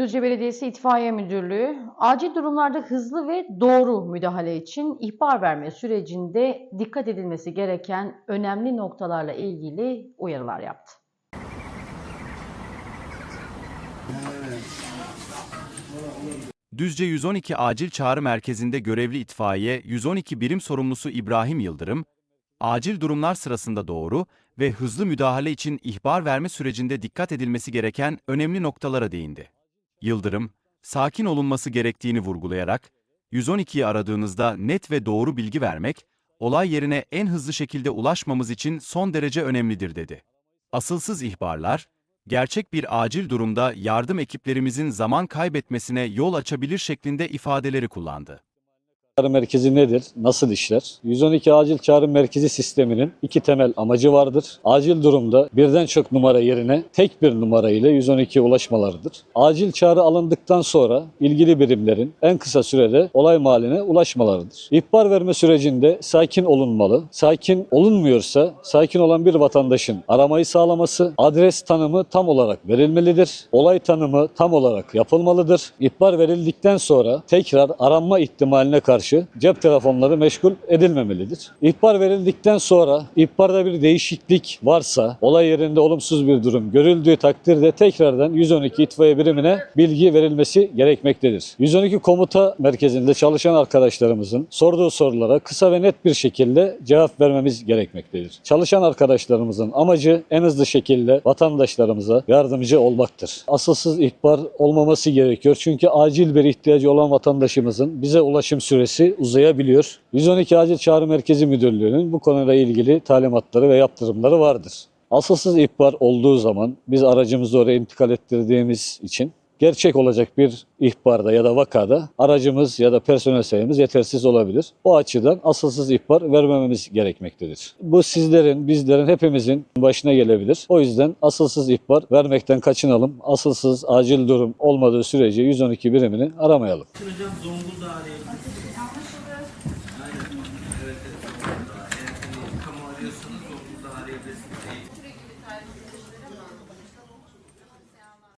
Düzce Belediyesi İtfaiye Müdürlüğü, acil durumlarda hızlı ve doğru müdahale için ihbar verme sürecinde dikkat edilmesi gereken önemli noktalarla ilgili uyarılar yaptı. Düzce 112 Acil Çağrı Merkezi'nde görevli itfaiye 112 birim sorumlusu İbrahim Yıldırım, acil durumlar sırasında doğru ve hızlı müdahale için ihbar verme sürecinde dikkat edilmesi gereken önemli noktalara değindi. Yıldırım, sakin olunması gerektiğini vurgulayarak, 112'yi aradığınızda net ve doğru bilgi vermek, olay yerine en hızlı şekilde ulaşmamız için son derece önemlidir dedi. Asılsız ihbarlar, gerçek bir acil durumda yardım ekiplerimizin zaman kaybetmesine yol açabilir şeklinde ifadeleri kullandı. Çağrı merkezi nedir? Nasıl işler? 112 acil çağrı merkezi sisteminin iki temel amacı vardır. Acil durumda birden çok numara yerine tek bir numara ile 112'ye ulaşmalarıdır. Acil çağrı alındıktan sonra ilgili birimlerin en kısa sürede olay mahalline ulaşmalarıdır. İhbar verme sürecinde sakin olunmalı. Sakin olunmuyorsa sakin olan bir vatandaşın aramayı sağlaması, adres tanımı tam olarak verilmelidir. Olay tanımı tam olarak yapılmalıdır. İhbar verildikten sonra tekrar aranma ihtimaline karşı cep telefonları meşgul edilmemelidir. İhbar verildikten sonra ihbarda bir değişiklik varsa, olay yerinde olumsuz bir durum görüldüğü takdirde tekrardan 112 itfaiye birimine bilgi verilmesi gerekmektedir. 112 komuta merkezinde çalışan arkadaşlarımızın sorduğu sorulara kısa ve net bir şekilde cevap vermemiz gerekmektedir. Çalışan arkadaşlarımızın amacı en hızlı şekilde vatandaşlarımıza yardımcı olmaktır. Asılsız ihbar olmaması gerekiyor çünkü acil bir ihtiyacı olan vatandaşımızın bize ulaşım süresi uzayabiliyor. 112 Acil Çağrı Merkezi Müdürlüğü'nün bu konuyla ilgili talimatları ve yaptırımları vardır. Asılsız ihbar olduğu zaman biz aracımızı oraya intikal ettirdiğimiz için gerçek olacak bir ihbarda ya da vakada aracımız ya da personel sayımız yetersiz olabilir. O açıdan asılsız ihbar vermememiz gerekmektedir. Bu sizlerin, bizlerin, hepimizin başına gelebilir. O yüzden asılsız ihbar vermekten kaçınalım. Asılsız acil durum olmadığı sürece 112 birimini aramayalım. Hocam Zonguldak'ı kamu arıyorsanız Zonguldak'ı arayabilirsiniz.